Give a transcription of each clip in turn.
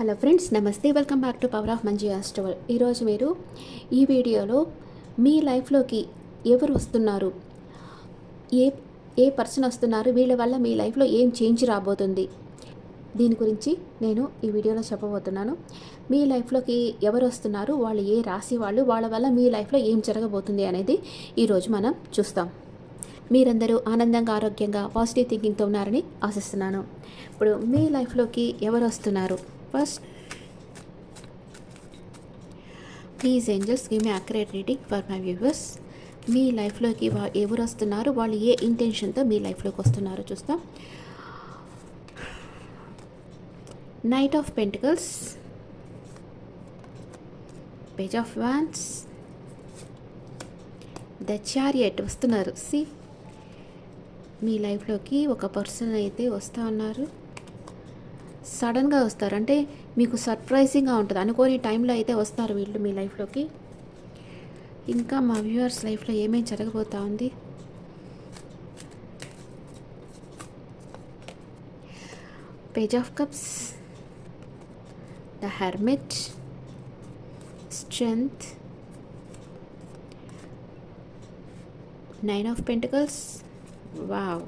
Hello friends నమస్తే. Welcome back to power of Manji astral ఈరోజు మీరు ఈ వీడియోలో మీ లైఫ్లోకి ఎవరు వస్తున్నారు? ఏ ఏ పర్సన్ వస్తున్నారు? వీళ్ళ వల్ల మీ లైఫ్లో ఏం చేంజ్ రాబోతుంది? దీని గురించి నేను ఈ వీడియోలో చెప్పబోతున్నాను. మీ లైఫ్లోకి ఎవరు వస్తున్నారు? వాళ్ళు ఏ రాశి వాళ్ళు? వాళ్ళ వల్ల మీ లైఫ్లో ఏం జరగబోతుంది అనేది ఈరోజు మనం చూస్తాం. మీరందరూ ఆనందంగా ఆరోగ్యంగా పాజిటివ్ థింకింగ్తో ఉన్నారని ఆశిస్తున్నాను. ఇప్పుడు మీ లైఫ్లోకి ఎవరు వస్తున్నారు? First please angels give me accurate reading for my viewers మీ లైఫ్లోకి వా ఎవరు వస్తున్నారు? వాళ్ళు ఏ ఇంటెన్షన్తో మీ లైఫ్లోకి వస్తున్నారో చూస్తాం. Knight of pentacles page of wands the chariot వస్తున్నారు. సి మీ లైఫ్లోకి ఒక పర్సన్ అయితే వస్తూ ఉన్నారు. సడన్గా వస్తారు. అంటే మీకు సర్ప్రైజింగ్గా ఉంటుంది. అనుకోని టైంలో అయితే వస్తారు వీళ్ళు మీ లైఫ్లోకి. ఇంకా మా వ్యూవర్స్ లైఫ్లో ఏమేమి జరగబోతా ఉంది? Page of cups the hermit strength nine of pentacles. Wow!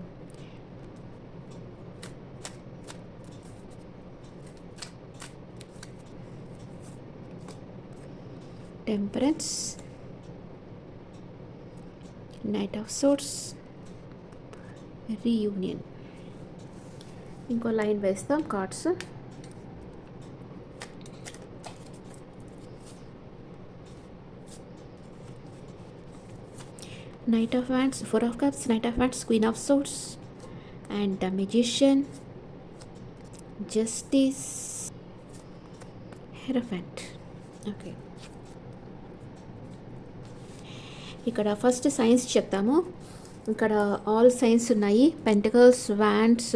Temperance knight of swords reunion ఇంకో లైన్ వేస్తాం cards Knight of Wands, Four of Cups, Knight of Wands, Queen of Swords, and the Magician, Justice, Hierophant. Okay ఇక్కడ first signs చెప్తాము. ఇక్కడ all signs ఉన్నాయి. Pentacles wands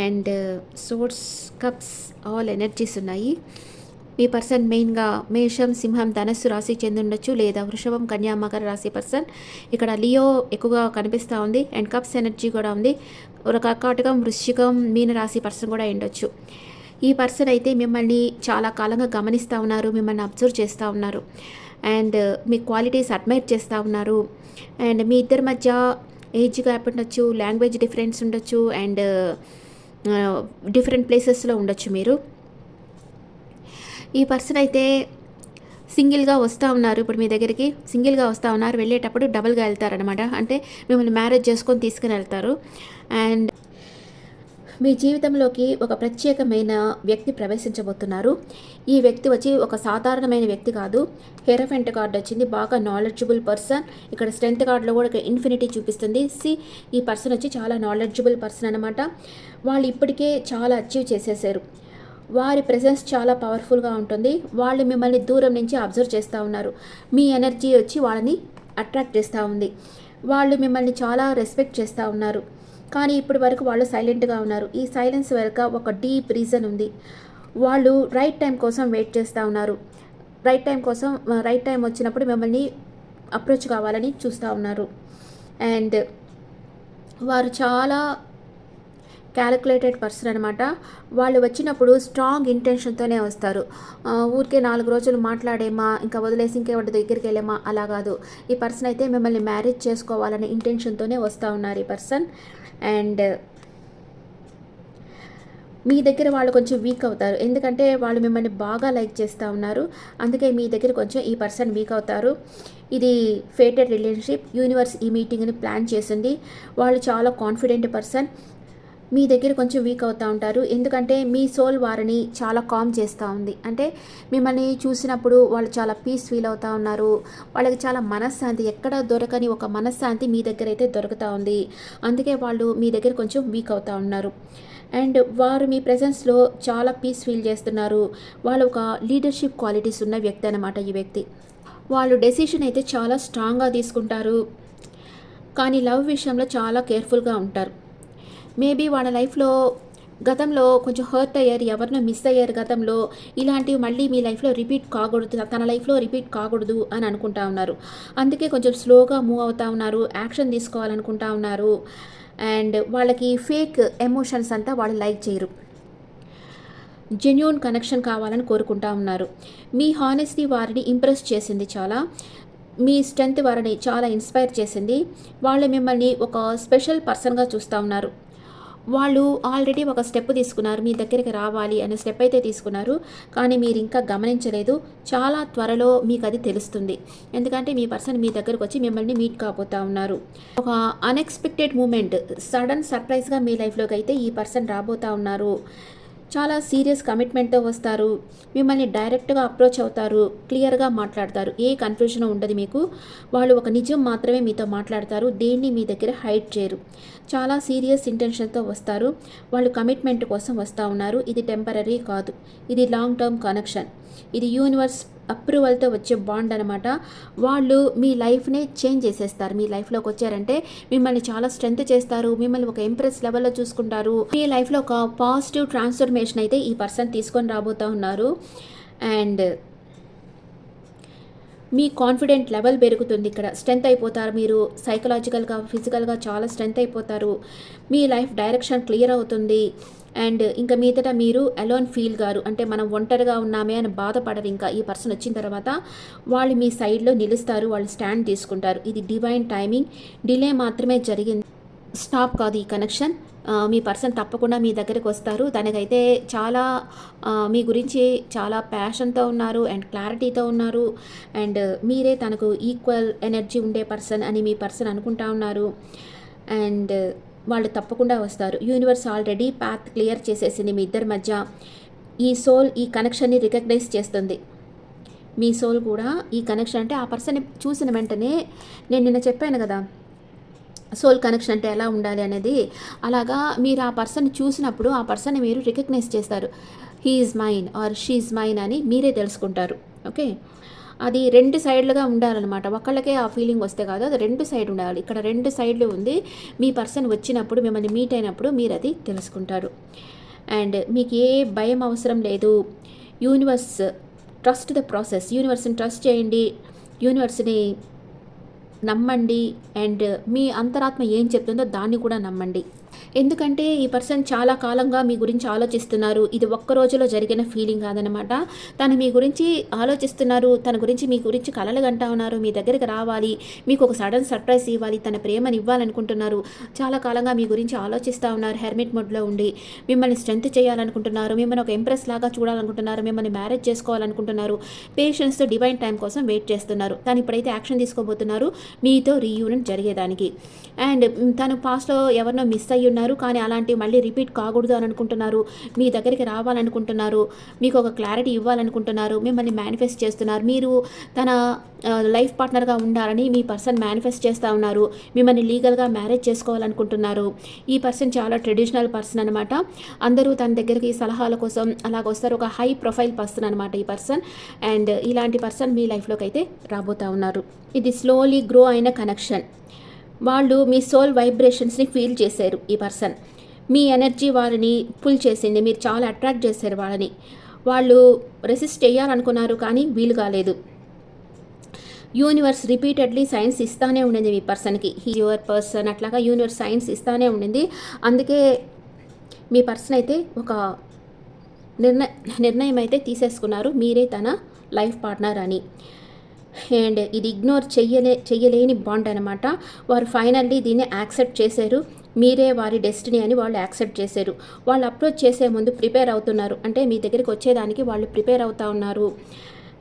and swords cups all energies ఉన్నాయి. మీ person మెయిన్గా మేషం సింహం ధనస్సు రాశి చెందుండొచ్చు లేదా వృషభం కన్యా మకర రాశి పర్సన్ ఇక్కడ లియో ఎక్కువగా కనిపిస్తూ ఉంది. అండ్ కప్స్ ఎనర్జీ కూడా ఉంది. కర్కాటకం వృశ్చికం మీన రాశి పర్సన్ కూడా ఉండొచ్చు. ఈ పర్సన్ అయితే మిమ్మల్ని చాలా కాలంగా గమనిస్తూ ఉన్నారు. మిమ్మల్ని అబ్జర్వ్ చేస్తూ ఉన్నారు. అండ్ మీ క్వాలిటీస్ అడ్మైర్ చేస్తూ ఉన్నారు. అండ్ మీ ఇద్దరి మధ్య ఏజ్ గ్యాప్ ఉండొచ్చు లాంగ్వేజ్ డిఫరెన్స్ ఉండొచ్చు అండ్ డిఫరెంట్ ప్లేసెస్లో ఉండొచ్చు మీరు. ఈ పర్సన్ అయితే సింగిల్గా వస్తూ ఉన్నారు. ఇప్పుడు మీ దగ్గరికి సింగిల్గా వస్తూ ఉన్నారు. వెళ్ళేటప్పుడు డబుల్గా వెళ్తారనమాట అంటే మిమ్మల్ని మ్యారేజ్ చేసుకొని తీసుకుని వెళ్తారు. అండ్ మీ జీవితంలోకి ఒక ప్రత్యేకమైన వ్యక్తి ప్రవేశించబోతున్నారు. ఈ వ్యక్తి వచ్చి ఒక సాధారణమైన వ్యక్తి కాదు. హెరఫెంట్ కార్డు వచ్చింది. బాగా నాలెడ్జబుల్ పర్సన్ ఇక్కడ స్ట్రెంత్ కార్డులో కూడా ఇక్కడ ఇన్ఫినిటీ చూపిస్తుంది. సి ఈ పర్సన్ వచ్చి చాలా నాలెడ్జబుల్ పర్సన్ అనమాట వాళ్ళు ఇప్పటికే చాలా అచీవ్ చేసేసారు. వారి ప్రెసెన్స్ చాలా పవర్ఫుల్గా ఉంటుంది. వాళ్ళు మిమ్మల్ని దూరం నుంచి అబ్జర్వ్ చేస్తూ ఉన్నారు. మీ ఎనర్జీ వచ్చి వాళ్ళని అట్రాక్ట్ చేస్తూ ఉంది. వాళ్ళు మిమ్మల్ని చాలా రెస్పెక్ట్ చేస్తూ ఉన్నారు. కానీ ఇప్పటి వరకు వాళ్ళు సైలెంట్గా ఉన్నారు. ఈ సైలెన్స్ వెనుక ఒక డీప్ రీజన్ ఉంది. వాళ్ళు రైట్ టైం కోసం వెయిట్ చేస్తూ ఉన్నారు. రైట్ టైం కోసం రైట్ టైం వచ్చినప్పుడు మిమ్మల్ని అప్రోచ్ కావాలని చూస్తూ ఉన్నారు. అండ్ వారు చాలా క్యాలిక్యులేటెడ్ పర్సన్ అనమాట వాళ్ళు వచ్చినప్పుడు స్ట్రాంగ్ ఇంటెన్షన్తోనే వస్తారు. ఊరికే నాలుగు రోజులు మాట్లాడేమా ఇంకా వదిలేసి ఇంకేవాటి దగ్గరికి వెళ్ళేమా అలా కాదు. ఈ పర్సన్ అయితే మిమ్మల్ని మ్యారేజ్ చేసుకోవాలనే ఇంటెన్షన్తోనే వస్తూ ఉన్నారు ఈ పర్సన్. అండ్ మీ దగ్గర వాళ్ళు కొంచెం వీక్ అవుతారు. ఎందుకంటే వాళ్ళు మిమ్మల్ని బాగా లైక్ చేస్తూ ఉన్నారు. అందుకే మీ దగ్గర కొంచెం ఈ పర్సన్ వీక్ అవుతారు. ఇది ఫేటెడ్ రిలేషన్షిప్ యూనివర్స్ ఈ మీటింగ్ని ప్లాన్ చేసింది. వాళ్ళు చాలా కాన్ఫిడెంట్ పర్సన్ మీ దగ్గర కొంచెం వీక్ అవుతూ ఉంటారు. ఎందుకంటే మీ సోల్ వారిని చాలా కామ్ చేస్తూ ఉంది. అంటే మిమ్మల్ని చూసినప్పుడు వాళ్ళు చాలా పీస్ ఫీల్ అవుతూ ఉన్నారు. వాళ్ళకి చాలా మనశ్శాంతి ఎక్కడ దొరకని ఒక మనశ్శాంతి మీ దగ్గర అయితే దొరుకుతూ ఉంది. అందుకే వాళ్ళు మీ దగ్గర కొంచెం వీక్ అవుతూ ఉన్నారు. అండ్ వారు మీ ప్రజెన్స్లో చాలా పీస్ ఫీల్ చేస్తున్నారు. వాళ్ళు ఒక లీడర్షిప్ క్వాలిటీస్ ఉన్న వ్యక్తి అనమాట ఈ వ్యక్తి. వాళ్ళు డెసిషన్ అయితే చాలా స్ట్రాంగ్గా తీసుకుంటారు. కానీ లవ్ విషయంలో చాలా కేర్ఫుల్గా ఉంటారు. మేబీ వాళ్ళ లైఫ్లో గతంలో కొంచెం హర్ట్ అయ్యారు. ఎవరినో మిస్ అయ్యారు గతంలో. ఇలాంటివి మళ్ళీ మీ లైఫ్లో రిపీట్ కాకూడదు. తన లైఫ్లో రిపీట్ కాకూడదు అని అనుకుంటా ఉన్నారు. అందుకే కొంచెం స్లోగా మూవ్ అవుతా ఉన్నారు. యాక్షన్ తీసుకోవాలనుకుంటా ఉన్నారు. అండ్ వాళ్ళకి ఫేక్ ఎమోషన్స్ అంతా వాళ్ళు లైక్ చేయరు. జెన్యున్ కనెక్షన్ కావాలని కోరుకుంటా ఉన్నారు. మీ హానెస్టీ వారిని ఇంప్రెస్ చేసింది చాలా. మీ స్ట్రెంత్ వారిని చాలా ఇన్స్పైర్ చేసింది. వాళ్ళు మిమ్మల్ని ఒక స్పెషల్ పర్సన్గా చూస్తూ ఉన్నారు. వాళ్ళు ఆల్రెడీ ఒక స్టెప్ తీసుకున్నారు మీ దగ్గరికి రావాలి అనే స్టెప్ అయితే తీసుకున్నారు కానీ మీరు ఇంకా గమనించలేదు. చాలా త్వరలో మీకు అది తెలుస్తుంది. ఎందుకంటే మీ పర్సన్ మీ దగ్గరకు వచ్చి మిమ్మల్ని మీట్ కాబోతా ఉన్నారు. ఒక అన్ఎక్స్పెక్టెడ్ మూమెంట్ సడన్ సర్ప్రైజ్గా మీ లైఫ్లోకి అయితే ఈ పర్సన్ రాబోతా ఉన్నారు. చాలా సీరియస్ కమిట్మెంట్తో వస్తారు. మిమ్మల్ని డైరెక్ట్గా అప్రోచ్ అవుతారు. క్లియర్గా మాట్లాడతారు. ఏ కన్ఫ్యూజన్ ఉండదు మీకు. వాళ్ళు ఒక నిజం మాత్రమే మీతో మాట్లాడతారు. దేన్ని మీ దగ్గర హైడ్ చేయరు. చాలా సీరియస్ ఇంటెన్షన్తో వస్తారు. వాళ్ళు కమిట్మెంట్ కోసం వస్తూ ఉన్నారు. ఇది టెంపరీ కాదు. ఇది లాంగ్ టర్మ్ కనెక్షన్. ఇది యూనివర్స్ అప్రూవల్తో వచ్చే బాండ్ అనమాట వాళ్ళు మీ లైఫ్నే చేంజ్ చేసేస్తారు. మీ లైఫ్లోకి వచ్చారంటే మిమ్మల్ని చాలా స్ట్రెంత్ చేస్తారు. మిమ్మల్ని ఒక ఇంప్రెస్ లెవెల్లో చూసుకుంటారు. మీ లైఫ్లో ఒక పాజిటివ్ ట్రాన్స్ఫర్మేషన్ అయితే ఈ పర్సన్ తీసుకొని రాబోతూ ఉన్నారు. అండ్ మీ కాన్ఫిడెంట్ లెవెల్ పెరుగుతుంది ఇక్కడ. స్ట్రెంత్ అయిపోతారు మీరు. సైకలాజికల్గా ఫిజికల్గా చాలా స్ట్రెంత్ అయిపోతారు. మీ లైఫ్ డైరెక్షన్ క్లియర్ అవుతుంది. అండ్ ఇంకా మీదట మీరు అలోన్ ఫీల్ గారు. అంటే మనం ఒంటరిగా ఉన్నామే అని బాధపడరు ఇంకా ఈ పర్సన్ వచ్చిన తర్వాత. వాళ్ళు మీ సైడ్లో నిలుస్తారు. వాళ్ళు స్టాండ్ తీసుకుంటారు. ఇది డివైన్ టైమింగ్. డిలే మాత్రమే జరిగింది. స్టాప్ కాదు ఈ కనెక్షన్. మీ పర్సన్ తప్పకుండా మీ దగ్గరికి వస్తారు. తనకైతే చాలా మీ గురించి చాలా ప్యాషన్తో ఉన్నారు అండ్ క్లారిటీతో ఉన్నారు. అండ్ మీరే తనకు ఈక్వల్ ఎనర్జీ ఉండే పర్సన్ అని మీ పర్సన్ అనుకుంటా ఉన్నారు. అండ్ వాళ్ళు తప్పకుండా వస్తారు. యూనివర్స్ ఆల్రెడీ పాత్ క్లియర్ చేసేసింది మీ ఇద్దరి మధ్య. ఈ సోల్ ఈ కనెక్షన్ని రికగ్నైజ్ చేస్తుంది. మీ సోల్ కూడా ఈ కనెక్షన్ అంటే ఆ పర్సన్ చూసిన వెంటనే నేను నిన్న చెప్పాను కదా సోల్ కనెక్షన్ అంటే ఎలా ఉండాలి అనేది అలాగా మీరు ఆ పర్సన్ చూసినప్పుడు ఆ పర్సన్ మీరు రికగ్నైజ్ చేస్తారు. He's mine or she's mine అని మీరే తెలుసుకుంటారు. ఓకే అది రెండు సైడ్లుగా ఉండాలన్నమాట. ఒకళ్ళకే ఆ ఫీలింగ్ వస్తే కాదు అది రెండు సైడ్ ఉండాలి. ఇక్కడ రెండు సైడ్లు ఉంది. మీ పర్సన్ వచ్చినప్పుడు మిమ్మల్ని మీట్ అయినప్పుడు మీరు అది తెలుసుకుంటారు. అండ్ మీకు ఏ భయం అవసరం లేదు. యూనివర్స్ ట్రస్ట్ ద ప్రాసెస్ యూనివర్స్ని ట్రస్ట్ చేయండి. యూనివర్స్ని నమ్మండి. అండ్ మీ అంతరాత్మ ఏం చెప్తుందో దాన్ని కూడా నమ్మండి. ఎందుకంటే ఈ పర్సన్ చాలా కాలంగా మీ గురించి ఆలోచిస్తున్నారు. ఇది ఒక్క రోజులో జరిగిన ఫీలింగ్ కాదనమాట. తను మీ గురించి ఆలోచిస్తున్నారు. తన గురించి మీ గురించి కలలు గంటా ఉన్నారు. మీ దగ్గరికి రావాలి. మీకు ఒక సడన్ సర్ప్రైజ్ ఇవ్వాలి. తన ప్రేమని ఇవ్వాలనుకుంటున్నారు. చాలా కాలంగా మీ గురించి ఆలోచిస్తూ ఉన్నారు. హెర్మిట్ మోడ్లో ఉండి మిమ్మల్ని స్ట్రెంత్ చేయాలనుకుంటున్నారు. మిమ్మల్ని ఒక ఇంప్రెస్ లాగా చూడాలనుకుంటున్నారు. మిమ్మల్ని మ్యారేజ్ చేసుకోవాలనుకుంటున్నారు. పేషెన్స్తో డివైన్ టైం కోసం వెయిట్ చేస్తున్నారు. తను ఇప్పుడైతే యాక్షన్ తీసుకోబోతున్నారు. మీతో రీయూనియన్ జరిగేదానికి. అండ్ తను పాస్ట్లో ఎవరినో మిస్ అయ్యి ఉన్నారు కానీ అలాంటివి మళ్ళీ రిపీట్ కాకూడదు అని అనుకుంటున్నారు. మీ దగ్గరికి రావాలనుకుంటున్నారు మీకు ఒక క్లారిటీ ఇవ్వాలనుకుంటున్నారు మిమ్మల్ని మేనిఫెస్ట్ చేస్తున్నారు. మీరు తన లైఫ్ పార్ట్నర్గా ఉండాలని మీ పర్సన్ మేనిఫెస్ట్ చేస్తూ ఉన్నారు. మిమ్మల్ని లీగల్గా మ్యారేజ్ చేసుకోవాలనుకుంటున్నారు. ఈ పర్సన్ చాలా ట్రెడిషనల్ పర్సన్ అనమాట అందరూ తన దగ్గరికి సలహాల కోసం అలాగ వస్తారు ఒక హై ప్రొఫైల్ పర్సన్ అనమాట ఈ పర్సన్ అండ్ ఇలాంటి పర్సన్ మీ లైఫ్లోకి అయితే రాబోతా ఉన్నారు. ఇది స్లోలీ గ్రో అయిన కనెక్షన్ వాళ్ళు మీ సోల్ వైబ్రేషన్స్ని ఫీల్ చేశారు ఈ పర్సన్. మీ ఎనర్జీ వారిని పుల్ చేసింది మీరు చాలా అట్రాక్ట్ చేశారు వాళ్ళని. వాళ్ళు రెసిస్ట్ చేయాలనుకున్నారు కానీ వీలు కాలేదు. యూనివర్స్ రిపీటెడ్లీ సైన్స్ ఇస్తానే ఉండింది మీ పర్సన్కి. హీ యువర్ పర్సన్ అట్లాగా యూనివర్స్ సైన్స్ ఇస్తానే ఉండింది. అందుకే మీ పర్సన్ అయితే ఒక నిర్ణయ నిర్ణయం అయితే తీసేసుకున్నారు. మీరే తన లైఫ్ పార్ట్నర్ అని. అండ్ ఇది ఇగ్నోర్ చెయ్యలే చెయ్యలేని బాండ్ అనమాట వారు ఫైనల్లీ దీన్ని యాక్సెప్ట్ చేశారు. మీరే వారి డెస్టినీ అని వాళ్ళు యాక్సెప్ట్ చేశారు. వాళ్ళు అప్రోచ్ చేసే ముందు ప్రిపేర్ అవుతున్నారు. అంటే మీ దగ్గరికి వచ్చేదానికి వాళ్ళు ప్రిపేర్ అవుతా ఉన్నారు.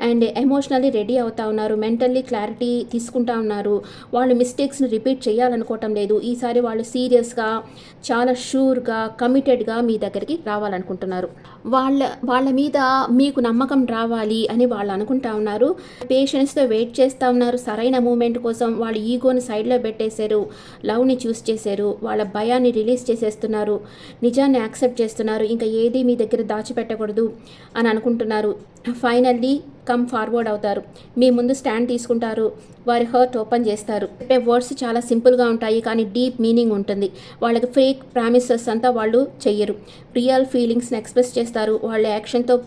అండ్ ఎమోషనల్లీ రెడీ అవుతా ఉన్నారు. మెంటల్లీ క్లారిటీ తీసుకుంటా ఉన్నారు. వాళ్ళు మిస్టేక్స్ని రిపీట్ చేయాలనుకోవటం లేదు. ఈసారి వాళ్ళు సీరియస్గా చాలా షూర్గా కమిటెడ్గా మీ దగ్గరికి రావాలనుకుంటున్నారు. వాళ్ళ వాళ్ళ మీద మీకు నమ్మకం రావాలి అని వాళ్ళు అనుకుంటా ఉన్నారు. పేషెన్స్తో వెయిట్ చేస్తూ ఉన్నారు. సరైన మూమెంట్ కోసం వాళ్ళ ఈగోని సైడ్లో పెట్టేశారు. లవ్ని చూస్ చేశారు. వాళ్ళ భయాన్ని రిలీజ్ చేసేస్తున్నారు. నిజాన్ని యాక్సెప్ట్ చేస్తున్నారు. ఇంకా ఏది మీ దగ్గర దాచిపెట్టకూడదు అని అనుకుంటున్నారు. ఫైనల్లీ కమ్ ఫార్వర్డ్ అవుతారు. మీ ముందు స్టాండ్ తీసుకుంటారు. వారి హర్ట్ ఓపెన్ చేస్తారు. చెప్పే వర్డ్స్ చాలా సింపుల్గా ఉంటాయి కానీ డీప్ మీనింగ్ ఉంటుంది. వాళ్ళకి ఫేక్ ప్రామిసెస్ అంతా వాళ్ళు చెయ్యరు. రియల్ ఫీలింగ్స్ని ఎక్స్ప్రెస్ చేస్తారు. వాళ్ళ యాక్షన్తో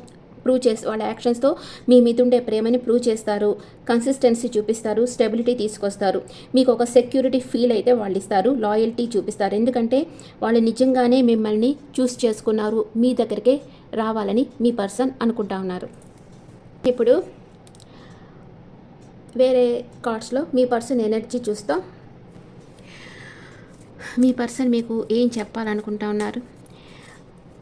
ప్రూవ్ చేసి వాళ్ళ యాక్షన్స్తో మీ మీద ఉండే ప్రేమని ప్రూవ్ చేస్తారు. కన్సిస్టెన్సీ చూపిస్తారు. స్టెబిలిటీ తీసుకొస్తారు. మీకు ఒక సెక్యూరిటీ ఫీల్ అయితే వాళ్ళు ఇస్తారు. లాయల్టీ చూపిస్తారు. ఎందుకంటే వాళ్ళు నిజంగానే మిమ్మల్ని చూస్ చేసుకున్నారు. మీ దగ్గరికే రావాలని మీ పర్సన్ అనుకుంటా ఉన్నారు. ఇప్పుడు వేరే కార్డ్స్లో మీ పర్సన్ ఎనర్జీ చూస్తాం. మీ పర్సన్ మీకు ఏం చెప్పాలనుకుంటా ఉన్నారు?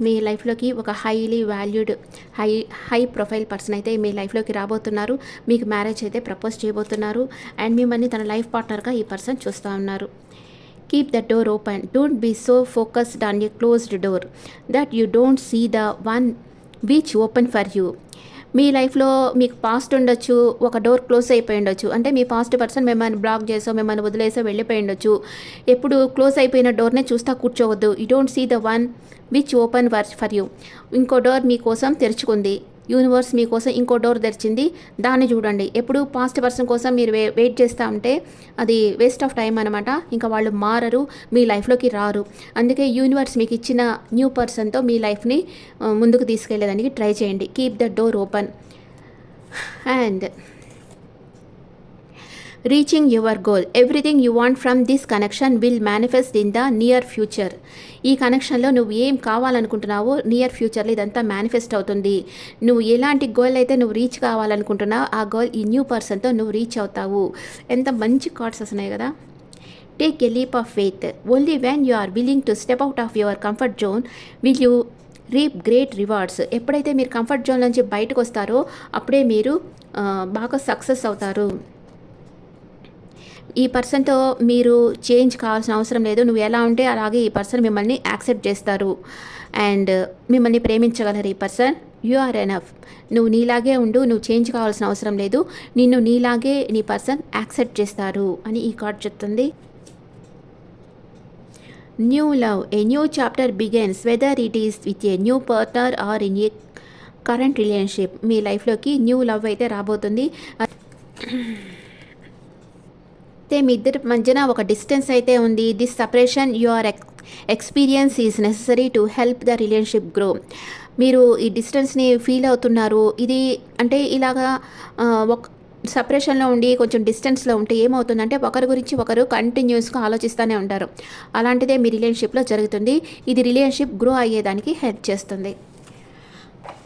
మీ లైఫ్లోకి ఒక highly valued high high profile person అయితే మీ లైఫ్లోకి రాబోతున్నారు. మీకు మ్యారేజ్ అయితే ప్రపోజ్ చేయబోతున్నారు. అండ్ మిమ్మల్ని తన లైఫ్ పార్ట్నర్గా ఈ పర్సన్ చూస్తూ ఉన్నారు. Keep the door open don't be so focused on a closed door that you don't see the one which open for you మీ లైఫ్లో మీకు పాస్ట్ ఉండొచ్చు ఒక డోర్ క్లోజ్ అయిపోయి ఉండొచ్చు. అంటే మీ పాస్ట్ పర్సన్ మిమ్మల్ని బ్లాక్ చేసో మిమ్మల్ని వదిలేసో వెళ్ళిపోయి ఉండొచ్చు. ఎప్పుడు క్లోజ్ అయిపోయిన డోర్నే చూస్తా కూర్చోవద్దు. You don't see the one which open for for you ఇంకో డోర్ మీకోసం తెరుచుకుంది. యూనివర్స్ మీకోసం ఇంకో డోర్ తెరిచింది. దాన్ని చూడండి. ఎప్పుడు పాస్ట్ పర్సన్ కోసం మీరు వే వెయిట్ చేస్తూ ఉంటే అది వేస్ట్ ఆఫ్ టైం అనమాట ఇంకా వాళ్ళు మారరు మీ లైఫ్లోకి రారు. అందుకే యూనివర్స్ మీకు ఇచ్చిన న్యూ పర్సన్తో మీ లైఫ్ని ముందుకు తీసుకెళ్ళేదానికి ట్రై చేయండి. Keep the door open. And reaching your goal everything you want from this connection will manifest in the near future ఈ కనెక్షన్లో నువ్వు ఏం కావాలనుకుంటున్నావో నియర్ ఫ్యూచర్లో ఇదంతా మేనిఫెస్ట్ అవుతుంది. నువ్వు ఎలాంటి గోల్ అయితే నువ్వు రీచ్ కావాలనుకుంటున్నావు ఆ గోల్ ఈ న్యూ పర్సన్తో నువ్వు రీచ్ అవుతావు. ఎంత మంచి కార్డ్స్ వస్తున్నాయి కదా. Take a leap of faith only when you are willing to step out of your comfort zone will you reap great rewards ఎప్పుడైతే మీరు కంఫర్ట్ జోన్ నుంచి బయటకు వస్తారో అప్పుడే మీరు బాగా సక్సెస్ అవుతారు. ఈ పర్సన్తో మీరు చేంజ్ కావాల్సిన అవసరం లేదు. నువ్వు ఎలా ఉంటే అలాగే ఈ పర్సన్ మిమ్మల్ని యాక్సెప్ట్ చేస్తారు. అండ్ మిమ్మల్ని ప్రేమించగలరు ఈ పర్సన్. You are enough. నువ్వు నీలాగే ఉండు నువ్వు చేంజ్ కావాల్సిన అవసరం లేదు. నిన్ను నీలాగే నీ పర్సన్ యాక్సెప్ట్ చేస్తారు అని ఈ కార్డ్ చెప్తుంది. New love. A new chapter begins. Whether it is with a new partner or in a current relationship. మీ లైఫ్లోకి న్యూ లవ్ అయితే రాబోతుంది. అయితే మీ ఇద్దరి మధ్యన ఒక డిస్టెన్స్ అయితే ఉంది. This separation your experience is necessary to help the relationship grow మీరు ఈ డిస్టెన్స్ని ఫీల్ అవుతున్నారు. ఇది అంటే ఇలాగా ఒక సపరేషన్లో ఉండి కొంచెం డిస్టెన్స్లో ఉంటే ఏమవుతుందంటే ఒకరి గురించి ఒకరు కంటిన్యూస్గా ఆలోచిస్తూనే ఉంటారు. అలాంటిదే మీ రిలేషన్షిప్లో జరుగుతుంది. ఇది రిలేషన్షిప్ గ్రో అయ్యేదానికి హెల్ప్ చేస్తుంది.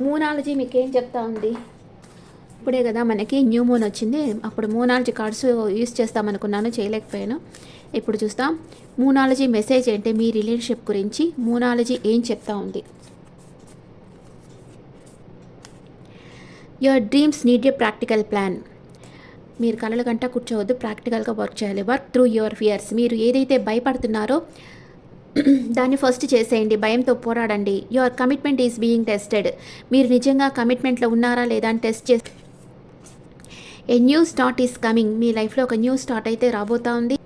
మూనాలజీ మీకేం చెప్తా ఉంది? ఇప్పుడే కదా మనకి న్యూ మూన్ వచ్చింది. అప్పుడు మూనాలజీ కార్డ్స్ యూస్ చేస్తామనుకున్నాను చేయలేకపోయాను. ఇప్పుడు చూస్తాం. మూనాలజీ మెసేజ్ అంటే మీ రిలేషన్షిప్ గురించి మూనాలజీ ఏం చెప్తా ఉంది? Your dreams need a practical plan. మీరు కలలు గంట కూర్చోవద్దు ప్రాక్టికల్గా వర్క్ చేయాలి. Work through your fears. మీరు ఏదైతే భయపడుతున్నారో దాన్ని ఫస్ట్ చేసేయండి. భయంతో పోరాడండి. Your commitment is being tested. మీరు నిజంగా కమిట్మెంట్లో ఉన్నారా లేదా అని టెస్ట్ చేసి a new start is coming మీ లైఫ్లో ఒక న్యూ స్టార్ట్ అయితే రాబోతా ఉంది.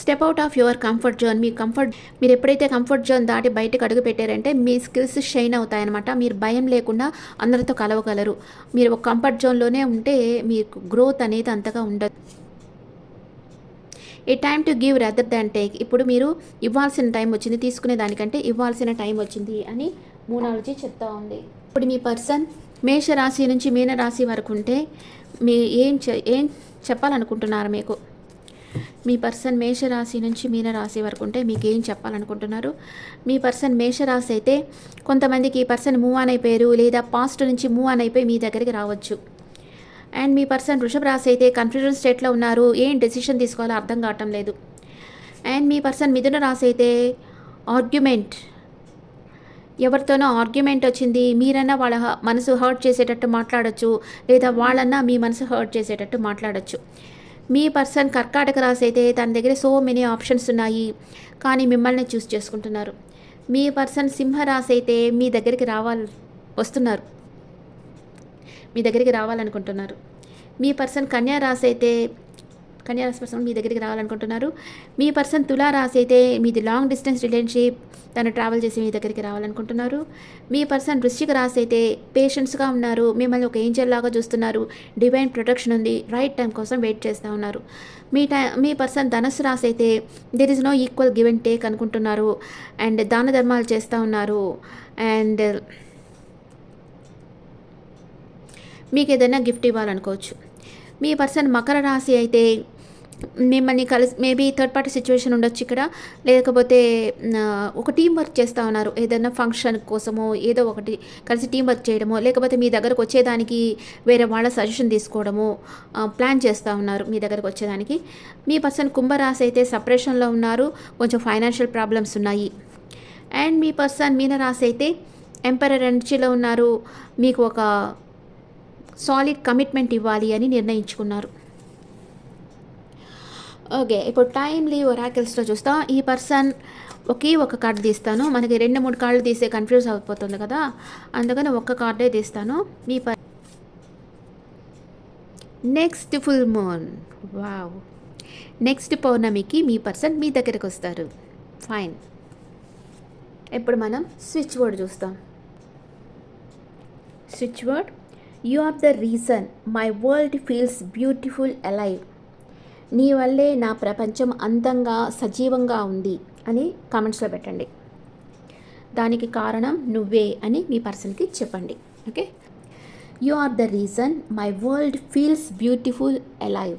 Step out of your comfort zone me comfort మీరు ఎప్పుడైతే కంఫర్ట్ జోన్ దాటి బయటకు అడుగు పెట్టారంటే మీ స్కిల్స్ షైన్ అవుతాయన్నమాట. మీరు భయం లేకుండా అందరితో కలవగలరు. మీరు ఒక కంఫర్ట్ జోన్లోనే ఉంటే మీకు గ్రోత్ అనేది అంతగా ఉండదు. A time to give rather than take ఇప్పుడు మీరు ఇవ్వాల్సిన టైం వచ్చింది తీసుకునే దానికంటే ఇవ్వాల్సిన టైం వచ్చింది అని మూనాలజీ చెప్తా ఉంది. ఇప్పుడు మీ పర్సన్ మేషరాశి నుంచి మీనరాశి వరకు ఉంటే మీ ఏం ఏం చెప్పాలనుకుంటున్నారు మీకు? మీ పర్సన్ మేషరాశి నుంచి మీనరాశి వరకు ఉంటే మీకు ఏం చెప్పాలనుకుంటున్నారు? మీ పర్సన్ మేషరాశి అయితే కొంతమందికి ఈ పర్సన్ మూవ్ ఆన్ అయిపోయారు లేదా పాస్ట్ నుంచి మూవ్ ఆన్ అయిపోయి మీ దగ్గరికి రావచ్చు. అండ్ మీ పర్సన్ వృషభ రాశి అయితే కన్ఫ్యూజన్ స్టేట్లో ఉన్నారు ఏం డెసిషన్ తీసుకోవాలో అర్థం కావటం లేదు. అండ్ మీ పర్సన్ మిథున రాశి అయితే ఆర్గ్యుమెంట్ ఎవరితోనో ఆర్గ్యుమెంట్ వచ్చింది మీరన్నా వాళ్ళ మనసు హర్ట్ చేసేటట్టు మాట్లాడొచ్చు లేదా వాళ్ళన్నా మీ మనసు హర్ట్ చేసేటట్టు మాట్లాడచ్చు. మీ పర్సన్ కర్కాటక రాశి అయితే తన దగ్గర సో మెనీ ఆప్షన్స్ ఉన్నాయి కానీ మిమ్మల్ని చూస్ చేసుకుంటున్నారు. మీ పర్సన్ సింహరాశి అయితే మీ దగ్గరికి రావాలి వస్తున్నారు. మీ దగ్గరికి రావాలనుకుంటున్నారు. మీ పర్సన్ కన్యా రాశి అయితే కన్యారాశి పర్సన్ మీ దగ్గరికి రావాలనుకుంటున్నారు. మీ పర్సన్ తులారాశి అయితే మీది లాంగ్ డిస్టెన్స్ రిలేషన్షిప్ తను ట్రావెల్ చేసి మీ దగ్గరికి రావాలనుకుంటున్నారు. మీ పర్సన్ వృశ్చిక రాశి అయితే పేషెన్స్గా ఉన్నారు. మిమ్మల్ని ఒక ఏంజల్ లాగా చూస్తున్నారు. డివైన్ ప్రొటెక్షన్ ఉంది. రైట్ టైం కోసం వెయిట్ చేస్తూ ఉన్నారు. మీ టై మీ పర్సన్ ధనస్సు రాశి అయితే there is no equal give and take అనుకుంటున్నారు. అండ్ దాన ధర్మాలు చేస్తూ ఉన్నారు. అండ్ మీకు ఏదైనా గిఫ్ట్ ఇవ్వాలనుకోవచ్చు. మీ పర్సన్ మకర రాశి అయితే మిమ్మల్ని కలిసి మేబీ థర్డ్ పార్టీ సిచ్యువేషన్ ఉండొచ్చు ఇక్కడ. లేకపోతే ఒక టీం వర్క్ చేస్తూ ఉన్నారు. ఏదైనా ఫంక్షన్ కోసమో ఏదో ఒకటి కలిసి టీం వర్క్ చేయడమో లేకపోతే మీ దగ్గరకు వచ్చేదానికి వేరే వాళ్ళ సజెషన్ తీసుకోవడమో ప్లాన్ చేస్తూ ఉన్నారు మీ దగ్గరకు వచ్చేదానికి. మీ పర్సన్ కుంభరాశి అయితే సపరేషన్లో ఉన్నారు. కొంచెం ఫైనాన్షియల్ ప్రాబ్లమ్స్ ఉన్నాయి. అండ్ మీ పర్సన్ మీనరాశి అయితే ఎంపరర్ ఎనర్జీలో ఉన్నారు. మీకు ఒక సాలిడ్ కమిట్మెంట్ ఇవ్వాలి అని నిర్ణయించుకున్నారు. ఓకే ఇప్పుడు టైమ్లీ ఒరాకిల్స్లో చూస్తాం. ఈ పర్సన్ ఒకే ఒక కార్డు తీస్తాను. మనకి రెండు మూడు కార్డులు తీసే కన్ఫ్యూజ్ అయిపోతుంది కదా. అందుకని ఒక్క కార్డే తీస్తాను. మీ per next full moon wow next పౌర్ణమికి మీ పర్సన్ మీ దగ్గరకు వస్తారు. ఫైన్ ఇప్పుడు మనం స్విచ్ బోర్డ్ చూస్తాం. Switch board you are the reason my world feels beautiful alive నీ వల్లే నా ప్రపంచం అందంగా సజీవంగా ఉంది అని కామెంట్స్లో పెట్టండి. దానికి కారణం నువ్వే అని మీ పర్సన్కి చెప్పండి. Okay? You are the reason my world feels beautiful alive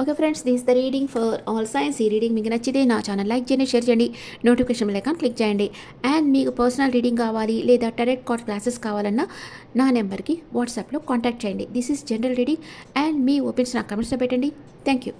okay friends this the reading for all signs ఈ రీడింగ్ మీకు నచ్చితే నా ఛానల్ లైక్ చేయండి షేర్ చేయండి నోటిఫికేషన్ లైకాన్ క్లిక్ చేయండి. అండ్ మీకు పర్సనల్ రీడింగ్ కావాలి లేదా టెరెట్ కార్డ్ క్లాసెస్ కావాలన్నా నా నెంబర్కి వాట్సాప్లో కాంటాక్ట్ చేయండి. This is general reading and me opinions నా కమెంట్స్లో పెట్టండి. Thank you